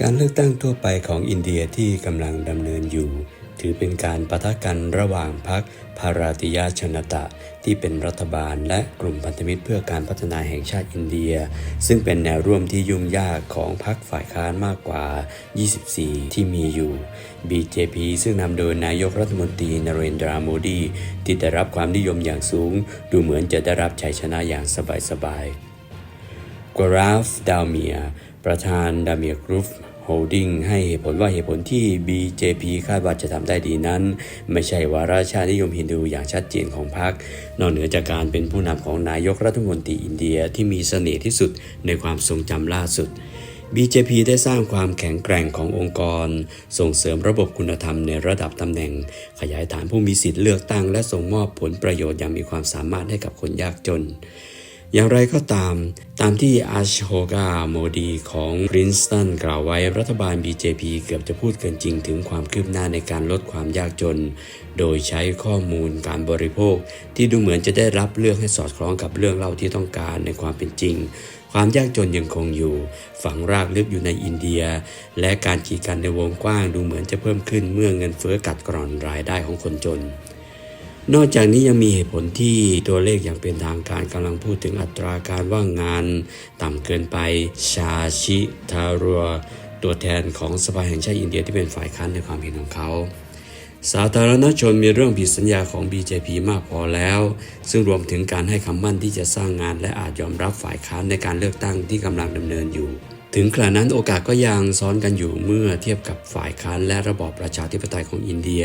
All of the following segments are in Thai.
การเลือกตั้งทั่วไปของอินเดียที่กำลังดำเนินอยู่ ถือเป็นการปะทะกันระหว่างพรรคพาราติยาชนตะ ที่เป็นรัฐบาลและกลุ่มพันธมิตรเพื่อการพัฒนาแห่งชาติอินเดีย ซึ่งเป็นแนวร่วมที่ยุ่งยากของพรรคฝ่ายค้านมากกว่า 24 ที่มีอยู่ BJP ซึ่งนำโดยนายกรัฐมนตรีนเรนดราโมดีที่ได้รับความนิยมอย่างสูง ดูเหมือนจะได้รับชัยชนะอย่างสบายๆ กราฟดาวเมีย ประธานดาเมียกรุ๊ปโฮลดิ้งให้เหตุผลว่าเหตุผลที่ BJP คาดว่าจะทำได้ดีนั้น ไม่ใช่วาระชานิยมฮินดูอย่างชัดเจนของพรรคนอกเหนือจากการเป็นผู้นำของนายกรัฐมนตรีอินเดียที่มีเสน่ห์ที่สุดในความทรงจำล่าสุด BJP ได้สร้างความแข็งแกร่งขององค์กร ส่งเสริมระบบคุณธรรมในระดับตำแหน่ง ขยายฐานผู้มีสิทธิ์เลือกตั้งและส่งมอบผลประโยชน์อย่างมีความสามารถให้กับคนยากจน อย่างไรก็ตาม ตามที่อาชโฮกาโมดีของปรินสตันกล่าวไว้รัฐบาล BJP เกือบจะพูดเกินจริงถึงความคืบหน้าในการลดความยากจน โดยใช้ข้อมูลการบริโภค ที่ดูเหมือนจะได้รับเลือกให้สอดคล้องกับเรื่องเล่าที่ต้องการในความเป็นจริง ความยากจนยังคงอยู่ ฝังรากลึกอยู่ในอินเดีย และการขีดกันในวงกว้างดูเหมือนจะเพิ่มขึ้นเมื่อเงินเฟ้อกัดกร่อนรายได้ของคนจน นอกจากนี้ยังมีเหตุผลที่ตัวเลขอย่างเป็นทางการกำลังพูดถึงอัตราการว่างงานต่ำเกินไป ชาชิทารัว ตัวแทนของสภาแห่งชาติอินเดียที่เป็นฝ่ายค้านในความเห็นของเขา สาธารณชนมีเรื่องผิดสัญญาของ BJP มากพอแล้ว ซึ่งรวมถึงการให้คำมั่นที่จะสร้างงานและอาจยอมรับฝ่ายค้านในการเลือกตั้งที่กำลังดำเนินอยู่ ถึงขณะนั้นโอกาสก็ยังซ้อนกันอยู่เมื่อเทียบกับฝ่ายค้านและระบอบประชาธิปไตยของอินเดีย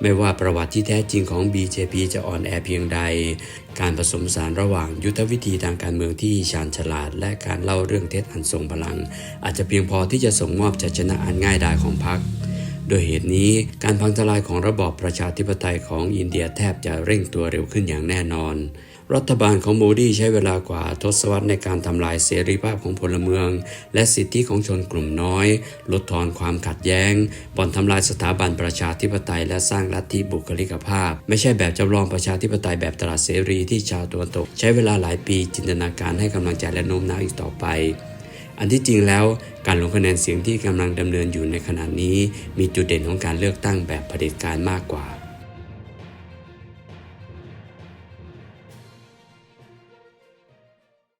ไม่ว่าประวัติที่แท้จริงของ BJP จะอ่อนแอเพียงใด การผสมสารระหว่างยุทธวิธีทางการเมืองที่ชาญฉลาด และการเล่าเรื่องเท็จอันทรงพลัง อาจจะเพียงพอที่จะส่งมอบชัยชนะอันง่ายดายของพรรค โดยเหตุนี้การพังทลายของระบอบประชาธิปไตยของอินเดียแทบจะเร่งตัวเร็วขึ้นอย่างแน่นอน รัฐบาลของโมดีใช้เวลากว่าทศวรรษในการทำลายเสรีภาพของพลเมือง และสิทธิของชนกลุ่มน้อย ลดทอนความขัดแย้ง บ่อนทำลายสถาบันประชาธิปไตย และสร้างลัทธิบุคลิกภาพ ไม่ใช่แบบจำลองประชาธิปไตยแบบตลาดเสรีที่ชาวตะวันตก ใช้เวลาหลายปีจินตนาการให้กำลังใจและโน้มน้าวอีกต่อไป อันที่จริงแล้วการลงคะแนนเสียงที่กำลังดำเนินอยู่ในขณะนี้ มีจุดเด่นของการเลือกตั้งแบบเผด็จการมากกว่า